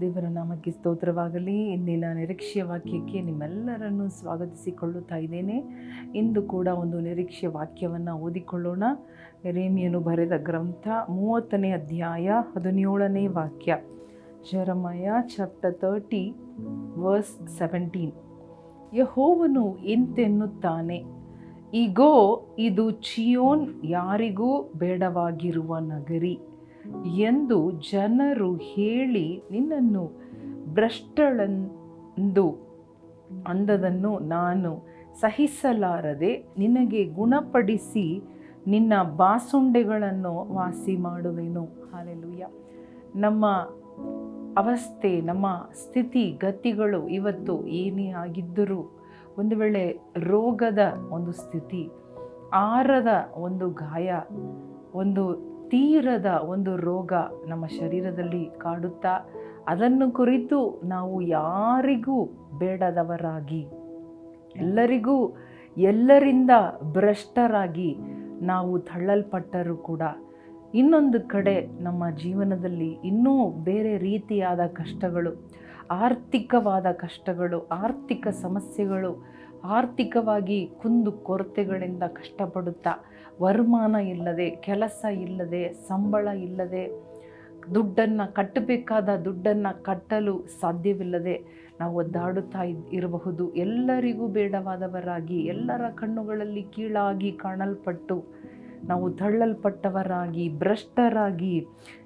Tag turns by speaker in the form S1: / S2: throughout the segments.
S1: ದೇವರ ನಾಮಕ್ಕೆ ಸ್ತೋತ್ರವಾಗಲಿ. ಇಂದಿನ ನಿರೀಕ್ಷೆಯ ವಾಕ್ಯಕ್ಕೆ ನಿಮ್ಮೆಲ್ಲರನ್ನು ಸ್ವಾಗತಿಸಿಕೊಳ್ಳುತ್ತಾ ಇದ್ದೇನೆ. ಇಂದು ಕೂಡ ಒಂದು ನಿರೀಕ್ಷೆಯ ವಾಕ್ಯವನ್ನು ಓದಿಕೊಳ್ಳೋಣ. ರೇಮಿಯನು ಬರೆದ ಗ್ರಂಥ ಮೂವತ್ತನೇ ಅಧ್ಯಾಯ ಹದಿನೇಳನೇ ವಾಕ್ಯ. Jeremiah chapter thirty verse seventeen. ಯಹೋವನು ಎಂತೆನ್ನುತ್ತಾನೆ ಈಗೋ ಇದು ಚಿಯೋನ್ ಯಾರಿಗೂ ಬೇಡವಾಗಿರುವ ನಗರಿ. ಎಂದು ಜನರು ಹೇಳಿ ನಿನ್ನನ್ನು ಭ್ರಷ್ಟಳೆಂದು ಅಂದದನ್ನು ನಾನು ಸಹಿಸಲಾರದೆ ನಿನಗೆ ಗುಣಪಡಿಸಿ ನಿನ್ನ ಬಾಸುಂಡೆಗಳನ್ನು ವಾಸಿ ಮಾಡುವೆನು. ಹಾಲೆಲುಯ್ಯ. ನಮ್ಮ ಅವಸ್ಥೆ, ನಮ್ಮ ಸ್ಥಿತಿ, ಗತಿಗಳು ಇವತ್ತು ಏನೇ ಆಗಿದ್ದರೂ ಒಂದು ವೇಳೆ ರೋಗದ ಒಂದು ಸ್ಥಿತಿ, ಆರದ ಒಂದು ಗಾಯ, ಒಂದು ತೀರದ ಒಂದು ರೋಗ ನಮ್ಮ ಶರೀರದಲ್ಲಿ ಕಾಡುತ್ತಾ, ಅದನ್ನು ಕುರಿತು ನಾವು ಯಾರಿಗೂ ಬೇಡದವರಾಗಿ, ಎಲ್ಲರಿಗೂ, ಎಲ್ಲರಿಂದ ಭ್ರಷ್ಟರಾಗಿ ನಾವು ತಳ್ಳಲ್ಪಟ್ಟರೂ ಕೂಡ ಇನ್ನೊಂದು ಕಡೆ ನಮ್ಮ ಜೀವನದಲ್ಲಿ ಇನ್ನೂ ಬೇರೆ ರೀತಿಯಾದ ಕಷ್ಟಗಳು, ಆರ್ಥಿಕವಾದ ಕಷ್ಟಗಳು, ಆರ್ಥಿಕ ಸಮಸ್ಯೆಗಳು, ಆರ್ಥಿಕವಾಗಿ ಕುಂದು ಕೊರತೆಗಳಿಂದ ಕಷ್ಟಪಡುತ್ತಾ ವರಮಾನ ಇಲ್ಲದೆ, ಕೆಲಸ ಇಲ್ಲದೆ, ಸಂಬಳ ಇಲ್ಲದೆ, ದುಡ್ಡನ್ನು ಕಟ್ಟಬೇಕಾದ ದುಡ್ಡನ್ನು ಕಟ್ಟಲು ಸಾಧ್ಯವಿಲ್ಲದೆ ನಾವು ಒದ್ದಾಡುತ್ತಾ ಇರಬಹುದು. ಎಲ್ಲರಿಗೂ ಬೇಡವಾದವರಾಗಿ, ಎಲ್ಲರ ಕಣ್ಣುಗಳಲ್ಲಿ ಕೀಳಾಗಿ ಕಾಣಲ್ಪಟ್ಟು ನಾವು ತಳ್ಳಲ್ಪಟ್ಟವರಾಗಿ, ಭ್ರಷ್ಟರಾಗಿ,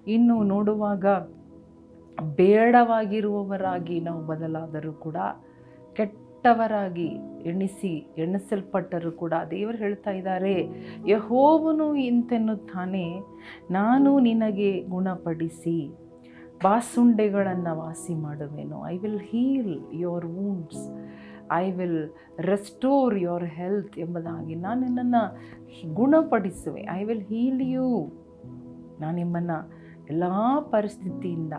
S1: ಇನ್ನು ನೋಡುವಾಗ ಬೇಡವಾಗಿರುವವರಾಗಿ ನಾವು ಬದಲಾದರೂ ಕೂಡ ಕೆಟ್ಟವರಾಗಿ ಎಣಿಸಿ ಎಣಿಸಲ್ಪಟ್ಟರೂ ಕೂಡ ದೇವರು ಹೇಳ್ತಾ ಇದ್ದಾರೆ, ಯಹೋವನು ಇಂತೆನ್ನುತ್ತಾನೆ, ನಾನು ನಿನಗೆ ಗುಣಪಡಿಸಿ ಬಾಸುಂಡೆಗಳನ್ನು ವಾಸಿ ಮಾಡುವೆನು I will heal your wounds I will restore your health ಎಂಬುದಾಗಿ ನಾನು ನಿನ್ನನ್ನು ಗುಣಪಡಿಸುವೆ. ಐ ವಿಲ್ ಹೀಲ್ ಯು ನಾನು ನಿಮ್ಮನ್ನು ಎಲ್ಲ ಪರಿಸ್ಥಿತಿಯಿಂದ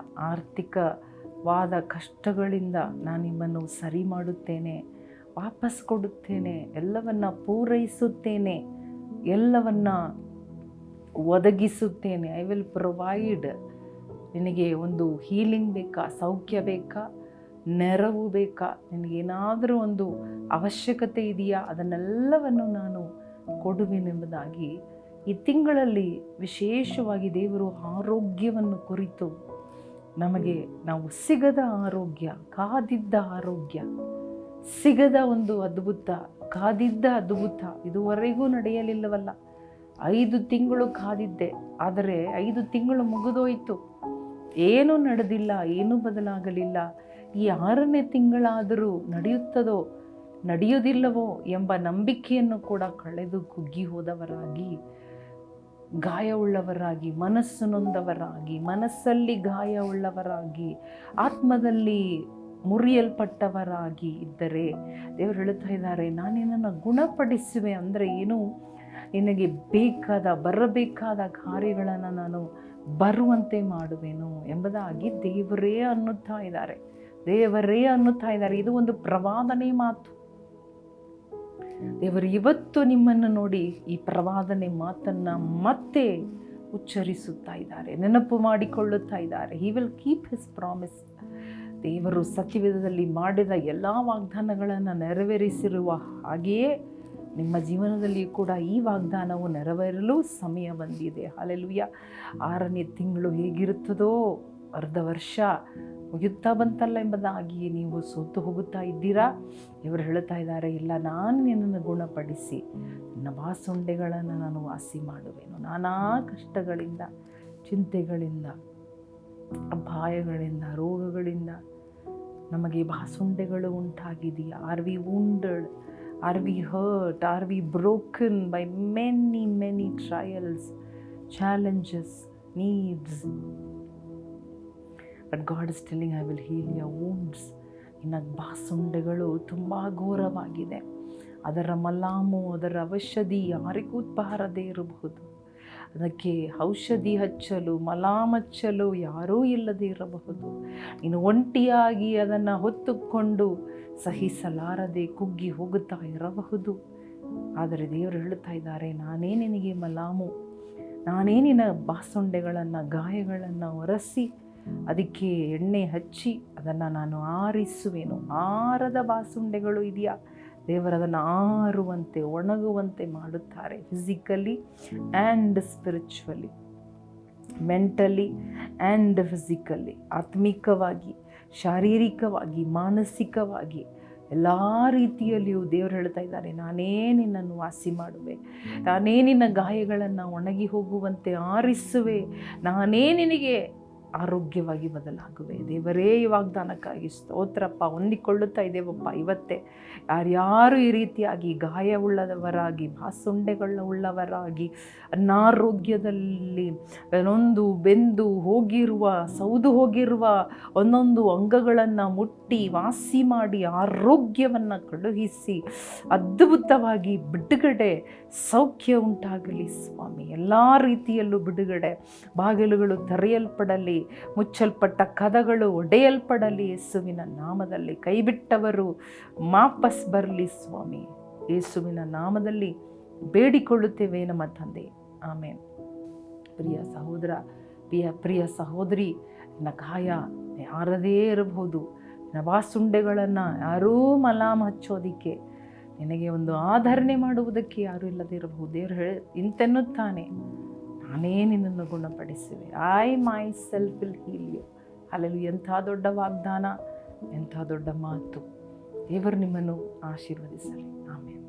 S1: ಆರ್ಥಿಕವಾದ ಕಷ್ಟಗಳಿಂದ ನಾನು ನಿಮ್ಮನ್ನು ಸರಿ ಮಾಡುತ್ತೇನೆ ವಾಪಸ್ ಕೊಡುತ್ತೇನೆ ಎಲ್ಲವನ್ನು ಪೂರೈಸುತ್ತೇನೆ ಎಲ್ಲವನ್ನ ಒದಗಿಸುತ್ತೇನೆ. ಐ ವಿಲ್ ಪ್ರೊವೈಡ್ ನಿನಗೆ ಒಂದು ಹೀಲಿಂಗ್ ಬೇಕಾ ಸೌಖ್ಯ ಬೇಕಾ ನೆರವು ಬೇಕಾ ನಿನಗೇನಾದರೂ ಒಂದು ಅವಶ್ಯಕತೆ ಇದೆಯಾ ಅದನ್ನೆಲ್ಲವನ್ನು ನಾನು ಕೊಡುವೆನೆಂಬುದಾಗಿ ಈ ತಿಂಗಳಲ್ಲಿ ವಿಶೇಷವಾಗಿ ದೇವರು ಆರೋಗ್ಯವನ್ನು ಕುರಿತು ನಮಗೆ ನಾವು ಸಿಗದ ಆರೋಗ್ಯ, ಕಾದಿದ್ದ ಆರೋಗ್ಯ, ಸಿಗದ ಒಂದು ಅದ್ಭುತ, ಕಾದಿದ್ದ ಅದ್ಭುತ ಇದುವರೆಗೂ ನಡೆಯಲಿಲ್ಲವಲ್ಲ. ಐದು ತಿಂಗಳು ಕಾದಿದ್ದೆ, ಆದರೆ ಐದು ತಿಂಗಳು ಮುಗಿದೋಯಿತು. ಏನೂ ನಡೆದಿಲ್ಲ, ಏನೂ ಬದಲಾಗಲಿಲ್ಲ, ಈ ಆರನೇ ತಿಂಗಳಾದರೂ ನಡೆಯುತ್ತದೋ ನಡೆಯೋದಿಲ್ಲವೋ ಎಂಬ ನಂಬಿಕೆಯನ್ನು ಕೂಡ ಕಳೆದು ಕುಗ್ಗಿ ಹೋದವರಾಗಿ ಗಾಯವುಳ್ಳವರಾಗಿ, ಮನಸ್ಸು ನೊಂದವರಾಗಿ, ಮನಸ್ಸಲ್ಲಿ ಗಾಯವುಳ್ಳವರಾಗಿ, ಆತ್ಮದಲ್ಲಿ ಮುರಿಯಲ್ಪಟ್ಟವರಾಗಿ ಇದ್ದರೆ ದೇವರು ಹೇಳುತ್ತಾ ಇದ್ದಾರೆ ನಾನೇನನ್ನು ಗುಣಪಡಿಸುವೆ ಅಂದರೆ ಏನು? ನಿನಗೆ ಬೇಕಾದ, ಬರಬೇಕಾದ ಕಾರ್ಯಗಳನ್ನು ನಾನು ಬರುವಂತೆ ಮಾಡುವೆನು ಎಂಬುದಾಗಿ ದೇವರೇ ಅನ್ನುತ್ತಾ ಇದ್ದಾರೆ. ದೇವರೇ ಅನ್ನುತ್ತಾ ಇದ್ದಾರೆ. ಇದು ಒಂದು ಪ್ರವಾದನೆ ಮಾತು. ದೇವರು ಇವತ್ತು ನಿಮ್ಮನ್ನು ನೋಡಿ ಈ ಪ್ರವಾದನೆ ಮಾತನ್ನು ಮತ್ತೆ ಉಚ್ಚರಿಸುತ್ತಾ ಇದ್ದಾರೆ, ನೆನಪು ಮಾಡಿಕೊಳ್ಳುತ್ತಾ ಇದ್ದಾರೆ. He will keep his promise ದೇವರು ಸತ್ಯವಿಧದಲ್ಲಿ ಮಾಡಿದ ಎಲ್ಲ ವಾಗ್ದಾನಗಳನ್ನು ನೆರವೇರಿಸಿರುವ ಹಾಗೆಯೇ ನಿಮ್ಮ ಜೀವನದಲ್ಲಿ ಕೂಡ ಈ ವಾಗ್ದಾನವು ನೆರವೇರಲು ಸಮಯ ಬಂದಿದೆ. ಹಾಲೆಲುಯ್ಯ ಆರನೇ ತಿಂಗಳು ಹೇಗಿರುತ್ತದೋ ಅರ್ಧ ವರ್ಷ ಮುಗಿಯುತ್ತಾ ಬಂತಲ್ಲ ಎಂಬುದಾಗಿ ನೀವು ಸೋತು ಹೋಗುತ್ತಾ ಇದ್ದೀರಾ? ಇವರು ಹೇಳ್ತಾ ಇದ್ದಾರೆ, ಇಲ್ಲ, ನಾನು ನಿನ್ನನ್ನು ಗುಣಪಡಿಸಿ ನನ್ನ ಬಾಸುಂಡೆಗಳನ್ನು ನಾನು ವಾಸಿ ಮಾಡುವೆನು. ನಾನಾ ಕಷ್ಟಗಳಿಂದ, ಚಿಂತೆಗಳಿಂದ, ಅಪಾಯಗಳಿಂದ, ರೋಗಗಳಿಂದ ನಮಗೆ ಬಾಸುಂಡೆಗಳು ಉಂಟಾಗಿದೆಯಾ? Are we wounded are we hurt are we broken by many many trials challenges needs but God is telling I will heal your wounds ಇನ್ನು ಬಾಸುಂಡೆಗಳು ತುಂಬ ಘೋರವಾಗಿದೆ. ಅದರ ಮಲಾಮು, ಅದರ ಔಷಧಿ ಯಾರಿಗೂ ಬಾರದೇ ಇರಬಹುದು. ಅದಕ್ಕೆ ಔಷಧಿ ಹಚ್ಚಲು, ಮಲಾಮ್ ಹಚ್ಚಲು ಯಾರೂ ಇಲ್ಲದೇ ಇರಬಹುದು. ಇನ್ನು ಒಂಟಿಯಾಗಿ ಅದನ್ನು ಹೊತ್ತುಕೊಂಡು ಸಹಿಸಲಾರದೆ ಕುಗ್ಗಿ ಹೋಗುತ್ತಾ ಇರಬಹುದು. ಆದರೆ ದೇವರು ಹೇಳುತ್ತಾ ಇದ್ದಾರೆ, ನಾನೇ ನಿನಗೆ ಮಲಾಮು, ನಾನೇ ನಿನ್ನ ಬಾಸುಂಡೆಗಳನ್ನು ಗಾಯಗಳನ್ನು ಒರೆಸಿ ಅದಕ್ಕೆ ಎಣ್ಣೆ ಹಚ್ಚಿ ಅದನ್ನು ನಾನು ಆರಿಸುವೆನು. ಆರದ ಬಾಸುಂಡೆಗಳು ಇದೆಯಾ? ದೇವರದನ್ನು ಆರುವಂತೆ, ಒಣಗುವಂತೆ ಮಾಡುತ್ತಾರೆ. Physically and spiritually mentally and physically ಆತ್ಮಿಕವಾಗಿ, ಶಾರೀರಿಕವಾಗಿ, ಮಾನಸಿಕವಾಗಿ. ಎಲ್ಲ ರೀತಿಯಲ್ಲಿಯೂ ದೇವರು ಹೇಳ್ತಾ ಇದ್ದಾರೆ, ನಾನೇ ನಿನ್ನನ್ನು ವಾಸಿ ಮಾಡುವೆ. ನಾನೇ ನಿನ್ನ ಗಾಯಗಳನ್ನು ಒಣಗಿ ಹೋಗುವಂತೆ ಆರಿಸುವೆ. ನಾನೇ ನಿನಗೆ ಆರೋಗ್ಯವಾಗಿ ಬದಲಾಗುವೆ. ದೇವರೇ, ಈ ವಾಗ್ದಾನಕ್ಕಾಗಿ ಸ್ತೋತ್ರಪ್ಪ. ಹೊಂದಿಕೊಳ್ಳುತ್ತಾ ಇದ್ದೇವಪ್ಪ ಇವತ್ತೇ. ಯಾರ್ಯಾರು ಈ ರೀತಿಯಾಗಿ ಗಾಯವುಳ್ಳವರಾಗಿ ಭಾಸುಂಡೆಗಳ ಉಳ್ಳವರಾಗಿ ಅನಾರೋಗ್ಯದಲ್ಲಿ ಒಂದೊಂದು ಬೆಂದು ಹೋಗಿರುವ, ಸೌದು ಹೋಗಿರುವ ಒಂದೊಂದು ಅಂಗಗಳನ್ನು ಮುಟ್ಟಿ, ವಾಸಿ ಮಾಡಿ ಆರೋಗ್ಯವನ್ನು ಕಳುಹಿಸಿ, ಅದ್ಭುತವಾಗಿ ಬಿಡುಗಡೆ ಸೌಖ್ಯ ಉಂಟಾಗಲಿ ಸ್ವಾಮಿ. ಎಲ್ಲ ರೀತಿಯಲ್ಲೂ ಬಿಡುಗಡೆ. ಬಾಗಿಲುಗಳು ತೆರೆಯಲ್ಪಡಲಿ. ಮುಚ್ಚಲ್ಪಟ್ಟ ಕದಗಳು, ಒಡೆಯಲ್ಪಡಲಿ ಯೇಸುವಿನ ನಾಮದಲ್ಲಿ. ಕೈಬಿಟ್ಟವರು ಮಾಪಸ್ ಬರಲಿ ಸ್ವಾಮಿ. ಯೇಸುವಿನ ನಾಮದಲ್ಲಿ ಬೇಡಿಕೊಳ್ಳುತ್ತೇವೆ ನಮ್ಮ ತಂದೆ. ಆಮೇಲೆ ಪ್ರಿಯ ಸಹೋದರ, ಪ್ರಿಯ ಪ್ರಿಯ ಸಹೋದರಿ, ನಿನ್ನ ಗಾಯ ಯಾರದೇ ಇರಬಹುದು. ನವಾಸುಂಡೆಗಳನ್ನು ಯಾರೂ ಮಲಾಮ್ ಹಚ್ಚೋದಿಕ್ಕೆ, ನಿನಗೆ ಒಂದು ಆಧರಣೆ ಮಾಡುವುದಕ್ಕೆ ಯಾರೂ ಇಲ್ಲದೇ ಇರಬಹುದು. ದೇವರು ಹೇಳಿ, ಇಂತೆನ್ನುತ್ತಾನೆ. ನಾನೇ ನಿನ್ನನ್ನು ಗುಣಪಡಿಸುವೆ. I myself will heal you ಅಲ್ಲಲ್ಲಿ ಎಂಥ ದೊಡ್ಡ ವಾಗ್ದಾನ, ಎಂಥ ದೊಡ್ಡ ಮಾತು. ದೇವರು ನಿಮ್ಮನ್ನು ಆಶೀರ್ವದಿಸಲಿ. ಆಮೇಲೆ